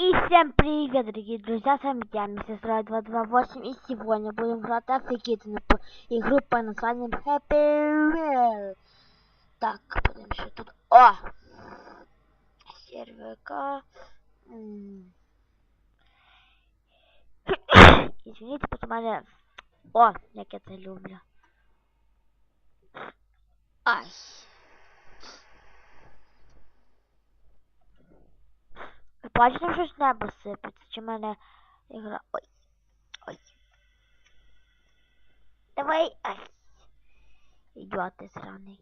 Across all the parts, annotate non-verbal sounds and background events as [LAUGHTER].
И всем привет, дорогие друзья, с вами я, Рой 228, и сегодня будем играть офигительную игру по названием Happy Wheel. Так, потом еще тут... О! Сервика. [COUGHS] Извините, что... О, як я це люблю. Ай. Бачите, що з неба сипеться? Чи мене ігра... Ой. Ой. Давай. Ай. Ідіоти сраний.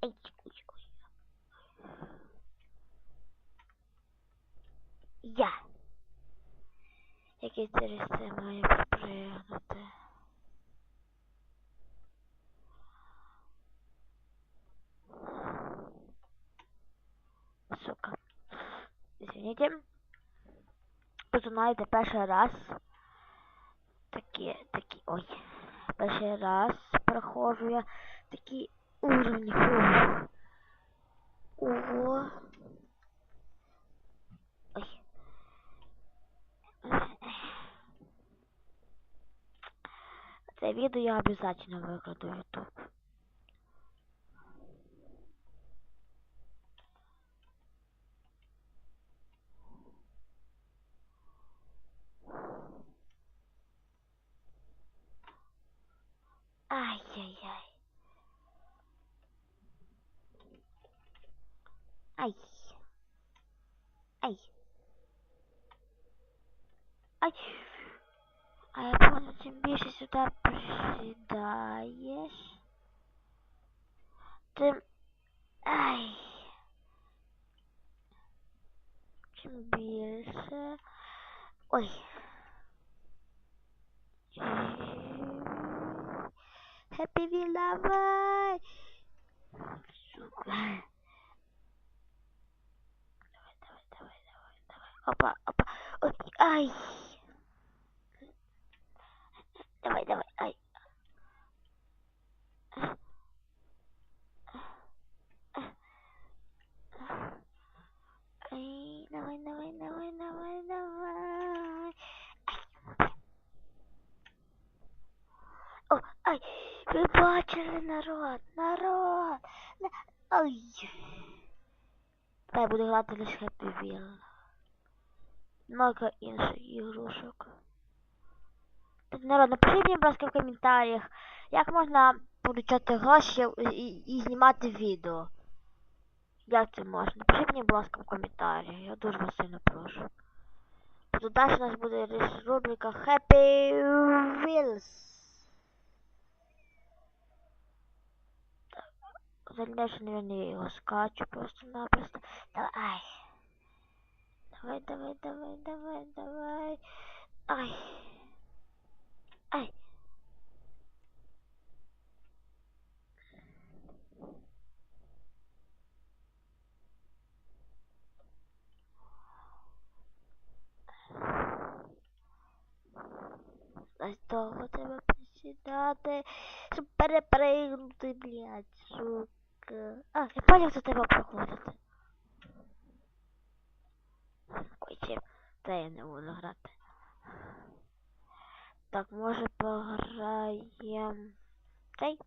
Ай, ой, ой. Я. Який через це має припригнути. Сука. Извините. Тут знаєте, перший раз. Такі, такі, ой. Перший раз проходжу я такі уровні. Ого. Ой. Це відео я обязательно викладу в YouTube. Ай. Ай. Ай. А я помню, тем більше сюди присідаєш, тим... Ай. Чим більше... Ой. Happy Wheel, давай! Сука. Давай, давай, давай, давай, давай. Опа, опа. Ой, ай. Давай, давай, ай. Ай, давай, давай, давай, давай, давай. Ай. О, ай, ви бачили народ, народ. На... Ай. Та я буду грати лише Happy Wheel. Много інших ігрушок. Так, народ, напишіть мені, будь ласка, в коментарях, як можна получати гроші і, і знімати відео. Як це можна? Напишіть мені, будь ласка, в коментарях. Я дуже вас сильно прошу. Тут далі у нас буде рубрика Happy Wheels. Дальше, я его скачу просто-напросто. Давай. Давай, давай, давай, давай, давай. Ай. Ай. Ось довго треба присідати, щоб перепригнути, блядь, сука. А, я понял, що треба проходити. потім. Та я не буду грати. Так, може пограємо цей.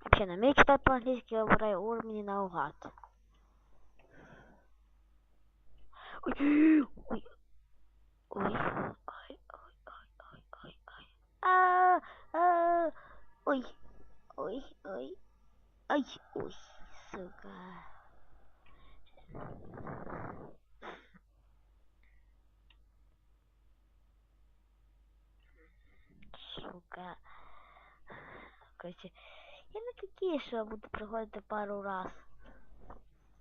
Вообще не вмію читати по-англійськи, я обираю уровні наугад. Ой, ой, ой, ой, ой, ой, ой, ой, а, а, ой, ой, ой, ой, ой, сука. Короче, я не такие, що буду проходити пару раз.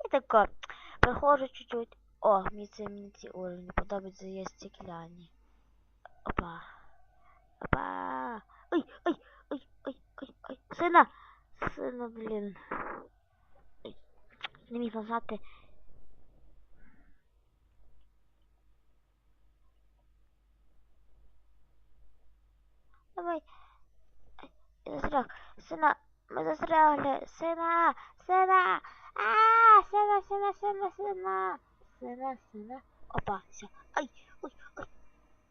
Я тако проходжу чуть-чуть. О, мені це мені ці уровні подобаються є стекляні. Опа. Опа. Ой, ой, ой, ой, ой, ой. Сина! Сина, блін. Не міг нажати. Oj. Zro, syna, zrole, syna, syna, a, syna, syna, syna, syna, syna, syna, opa, się, oj, oj, oj,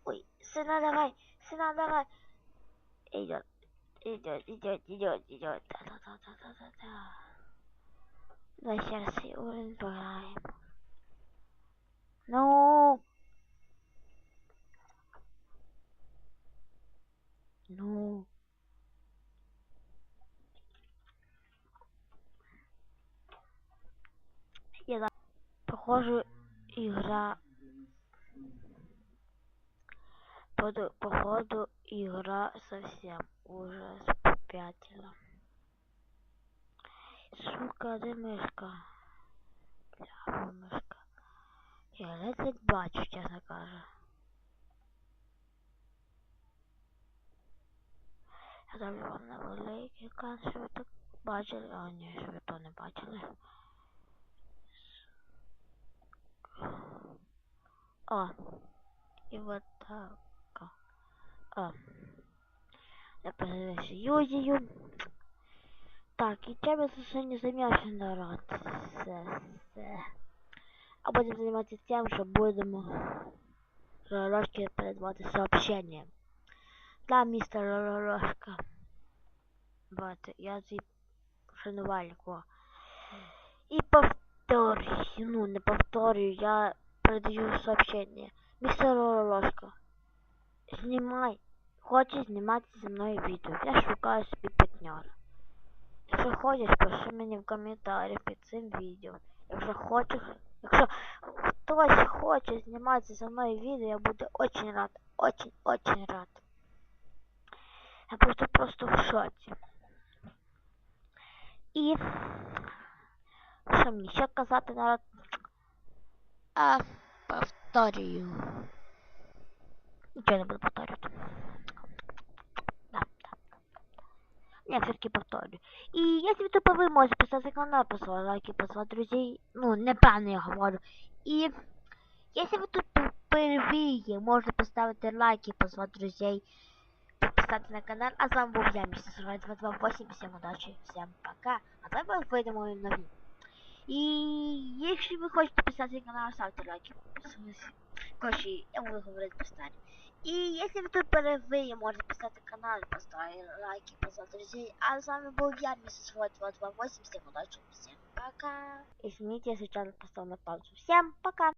oj, syna, dawaj, syna, dawaj, idzie, idzie, idzie, idzie, idzie, ta, ta, ta, ta, ta, ta, ta. Daj się raz i urin, No. Я за- Похоже, игра... Походу, игра совсем уже спятила. Сука, де мишка? Бля, мишка. Я ледве бачу, чесно кажу. Я вам на великий екран, так бачили. А, ні, що то не бачили. О, і вот так. О. Я подивився Юзію. Так, і чим я сьогодні займався народ? Все, все. А будемо займатися тим, що будемо Ророжки передавати сообщення. Для містера Ророжка. Вот, я цей шанувальник, о. І повторюю, ну не повторюю, я передаю сообщение. Мистер Ророжка, знімай. Хочеш знімати зі мною відео. Я шукаю собі партнера. Якщо хочеш, пиши мені в коментарях під цим відео. Якщо хочеш, якщо хтось хоче знімати зі мною відео, я буду очень рад. Очень, очень рад. Я просто просто в шоці. І що мені ще казати народ? А повторюю. Нічого не буду повторювати. Да, да. Я все-таки повторю. И если тупо вы можете поставить канал, поставить лайки, поставить друзей, ну, неправильно я говорю. И если вы тут впервые, можно поставить лайки, позвать друзей, подписаться на канал. А с вами был я, мистер 228. Всем удачи, всем пока. А с вами выйдем мой новин. И если вы хотите подписаться на канал, ставьте лайки. Короче, я буду говорить по-старому. И если вы тут впервые, можете поставить канал, поставить лайки, позвать друзей. А с вами был я, мистер 228. Всем удачи, всем пока. Извините, я сейчас поставил на паузу. Всем пока.